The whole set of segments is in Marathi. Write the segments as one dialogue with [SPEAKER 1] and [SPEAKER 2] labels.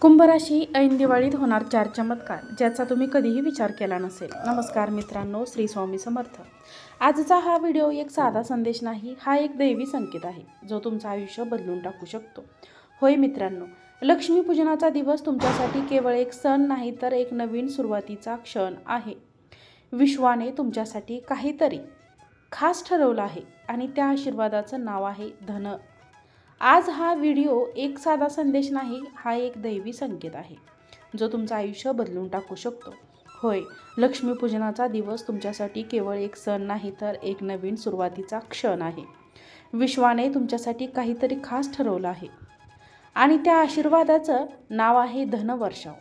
[SPEAKER 1] कुंभराशी ऐन दिवाळीत होणार चार चमत्कार ज्याचा तुम्ही कधीही विचार केला नसेल. नमस्कार मित्रांनो श्री स्वामी समर्थ. आजचा हा व्हिडिओ एक साधा संदेश नाही हा एक दैवी संकेत आहे जो तुमचं आयुष्य बदलून टाकू शकतो. होय मित्रांनो लक्ष्मीपूजनाचा दिवस तुमच्यासाठी केवळ एक सण नाही तर एक नवीन सुरुवातीचा क्षण आहे. विश्वाने तुमच्यासाठी काहीतरी खास ठरवलं आहे आणि त्या आशीर्वादाचं नाव आहे धन. आज हा व्हिडिओ एक साधा संदेश नाही हा एक दैवी संकेत आहे जो तुमचं आयुष्य बदलून टाकू शकतो. होय लक्ष्मीपूजनाचा दिवस तुमच्यासाठी केवळ एक सण नाही तर एक नवीन सुरुवातीचा क्षण आहे. विश्वाने तुमच्यासाठी काहीतरी खास ठरवलं आहे. आणि त्या आशीर्वादाचं नाव आहे धनवर्षाव.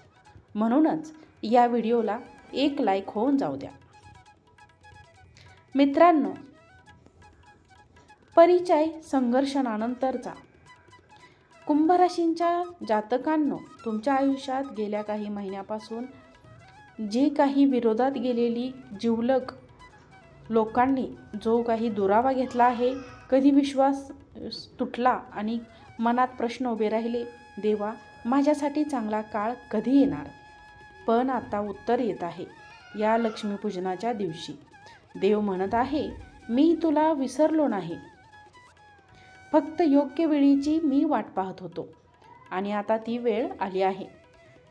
[SPEAKER 1] म्हणूनच या व्हिडिओला एक लाईक होऊन जाऊ द्या. मित्रांनो परिचय संघर्षणानंतरचा. कुंभराशींच्या जातकांनो तुमच्या आयुष्यात गेल्या काही महिन्यापासून जे काही विरोधात गेलेली जिवलग लोकांनी जो काही दुरावा घेतला आहे कधी विश्वास तुटला आणि मनात प्रश्न उभे राहिले देवा माझ्यासाठी चांगला काळ कधी येणार? पण आता उत्तर येत आहे या लक्ष्मीपूजनाच्या दिवशी. देव म्हणत आहे मी तुला विसरलो नाही. फक्त योग्य वेळीची मी वाट पाहत होतो. आणि आता ती वेळ आली आहे.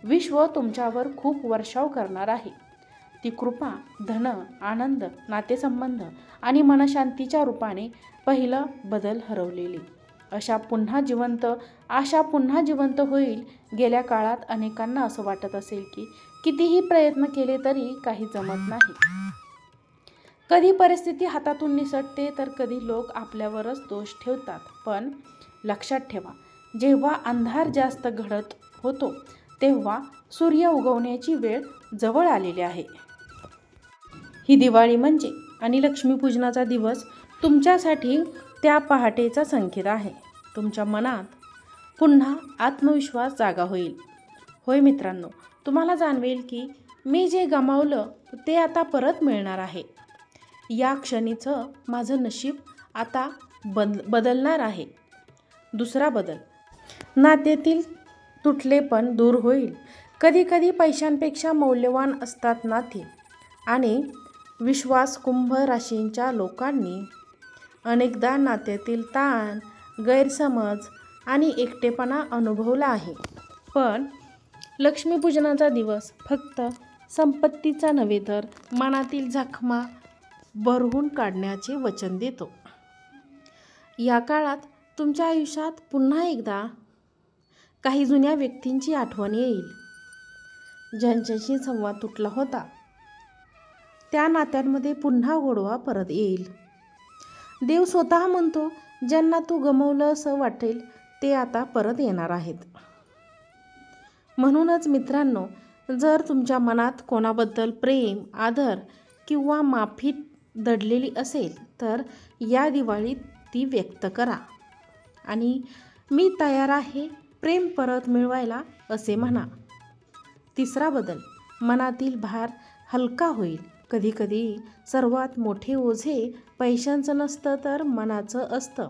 [SPEAKER 1] विश्व तुमच्यावर खूप वर्षाव करणार आहे. ती कृपा धन आनंद नातेसंबंध आणि मनशांतीच्या रूपाने पहिलं बदल हरवलेली. अशा पुन्हा जिवंत आशा पुन्हा जिवंत होईल गेल्या काळात अनेकांना असं वाटत असेल की कितीही प्रयत्न केले तरी काही जमत नाही. कधी परिस्थिती हातातून निसटते तर कधी लोक आपल्यावरच दोष ठेवतात. पण लक्षात ठेवा जेव्हा अंधार जास्त घडत होतो तेव्हा सूर्य उगवण्याची वेळ जवळ आलेली आहे. ही दिवाळी म्हणजे आणि लक्ष्मीपूजनाचा दिवस तुमच्यासाठी त्या पहाटेचा संकेत आहे. तुमच्या मनात पुन्हा आत्मविश्वास जागा होईल. होय मित्रांनो तुम्हाला जाणवेल की मी जे गमावलं ते आता परत मिळणार आहे. या क्षणीचं माझं नशीब आता बद बदलणार आहे. दुसरा बदल. नात्यातील तुटलेपण दूर होईल. कधीकधी पैशांपेक्षा मौल्यवान असतात नाती आणि विश्वास कुंभ राशींच्या लोकांनी. अनेकदा नात्यातील ताण गैरसमज आणि एकटेपणा अनुभवला आहे. पण लक्ष्मीपूजनाचा दिवस फक्त संपत्तीचा नव्हे तर मनातील जखमा भरवून काढण्याचे वचन देतो. या काळात तुमच्या आयुष्यात पुन्हा एकदा काही जुन्या व्यक्तींची आठवण येईल. ज्यांच्याशी संवाद तुटला होता. त्या नात्यांमध्ये पुन्हा गोडवा परत येईल. देव स्वतः म्हणतो ज्यांना तू गमवलं असं वाटेल ते आता परत येणार आहेत. म्हणूनच मित्रांनो जर तुमच्या मनात कोणाबद्दल प्रेम आदर किंवा माफी दडलेली असेल तर या दिवाळीत ती व्यक्त करा. आणि मी तयार आहे प्रेम परत मिळवायला असे म्हणा. तिसरा बदल मनातील भार हलका होईल. कधीकधी सर्वात मोठे ओझे पैशांचं नसतं तर मनाचं असतं.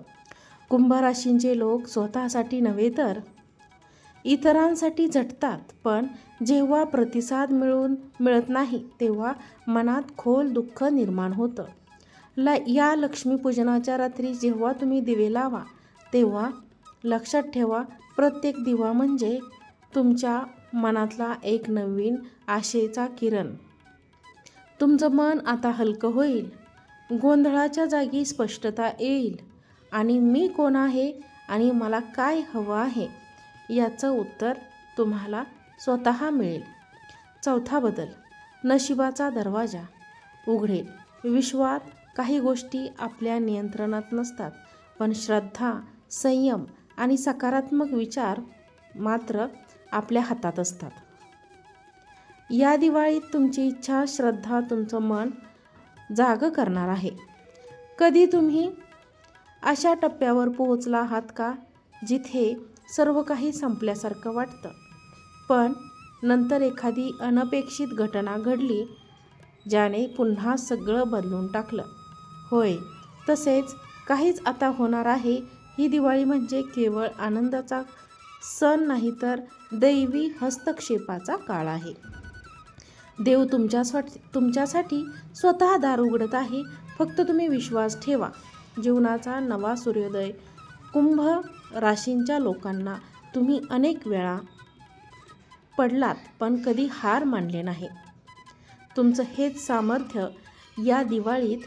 [SPEAKER 1] कुंभराशींचे लोक स्वतःसाठी नव्हे तर इतरांसाठी झटतात पण जेव्हा प्रतिसाद मिळून मिळत नाही तेव्हा मनात खोल दुःख निर्माण होतं. ल या लक्ष्मीपूजनाच्या रात्री जेव्हा तुम्ही दिवे लावा तेव्हा लक्षात ठेवा प्रत्येक दिवा म्हणजे तुमच्या मनातला एक नवीन आशेचा किरण. तुमचं मन आता हलकं होईल. गोंधळाच्या जागी स्पष्टता येईल. आणि मी कोण आहे आणि मला काय हवं आहे? याचं उत्तर तुम्हाला स्वतः मिळेल. चौथा बदल नशिबाचा दरवाजा. उघडेल विश्वात काही गोष्टी आपल्या नियंत्रणात नसतात पण श्रद्धा संयम आणि सकारात्मक विचार मात्र आपल्या हातात असतात. या दिवाळीत तुमची इच्छा श्रद्धा तुमचं मन जागं करणार आहे. कधी तुम्ही अशा टप्प्यावर पोहोचला आहात का जिथे सर्व काही संपल्यासारखं वाटतं. पण नंतर एखादी अनपेक्षित घटना घडली ज्याने पुन्हा सगळं बदलून टाकलं. होय तसेच काहीच आता होणार आहे. ही दिवाळी म्हणजे केवळ आनंदाचा सण नाही तर दैवी हस्तक्षेपाचा काळ आहे. देव तुमच्यासाठी तुमच्यासाठी स्वतः दार उघडत आहे. फक्त तुम्ही विश्वास ठेवा. जीवनाचा नवा सूर्योदय कुंभ राशींच्या लोकांना तुम्ही अनेक वेळा पडलात पण कधी हार मानले नाही. तुमचं हेच सामर्थ्य या दिवाळीत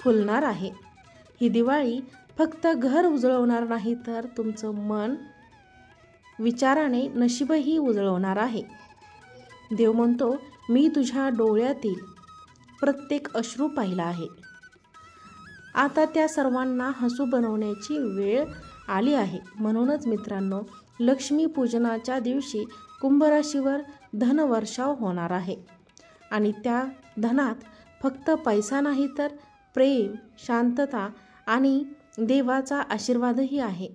[SPEAKER 1] फुलणार आहे. ही दिवाळी फक्त घर उजळवणार नाही तर तुमचं मन विचाराने नशीबही उजळवणार आहे. देव म्हणतो मी तुझ्या डोळ्यातील प्रत्येक अश्रू पाहिला आहे. आता त्या सर्वांना हसू बनवण्याची वेळ आली आहे. म्हणूनच मित्रांनो लक्ष्मीपूजनाच्या दिवशी कुंभराशीवर धनवर्षाव होणार आहे. आणि त्या धनात फक्त पैसा नाही तर प्रेम शांतता आणि देवाचा आशीर्वादही आहे.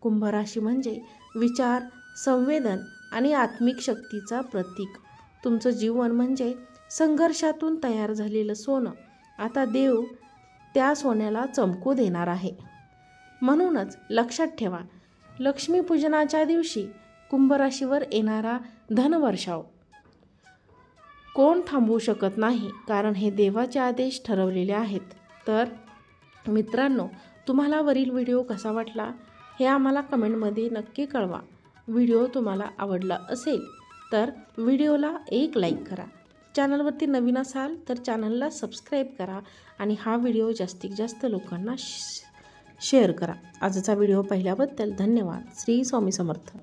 [SPEAKER 1] कुंभराशी म्हणजे विचार संवेदन आणि आत्मिक शक्तीचा प्रतीक. तुमचं जीवन म्हणजे संघर्षातून तयार झालेलं सोनं. आता देव त्या सोन्याला चमकू देणार आहे. म्हणूनच लक्षात ठेवा लक्ष्मीपूजनाच्या दिवशी कुंभराशीवर येणारा धनवर्षाव. कोण थांबवू शकत नाही कारण हे देवाचे आदेश ठरवलेले आहेत. तर मित्रांनो तुम्हाला वरील व्हिडिओ कसा वाटला हे आम्हाला कमेंटमध्ये नक्की कळवा. व्हिडिओ तुम्हाला आवडला असेल तर व्हिडिओला एक लाईक करा. चॅनलवरती नवीन असाल तर चॅनलला सबस्क्राईब करा आणि हा व्हिडिओ जास्तीत जास्त लोकांना शेअर करा. आजचा व्हिडिओ पाहिल्याबद्दल धन्यवाद. श्री स्वामी समर्थ.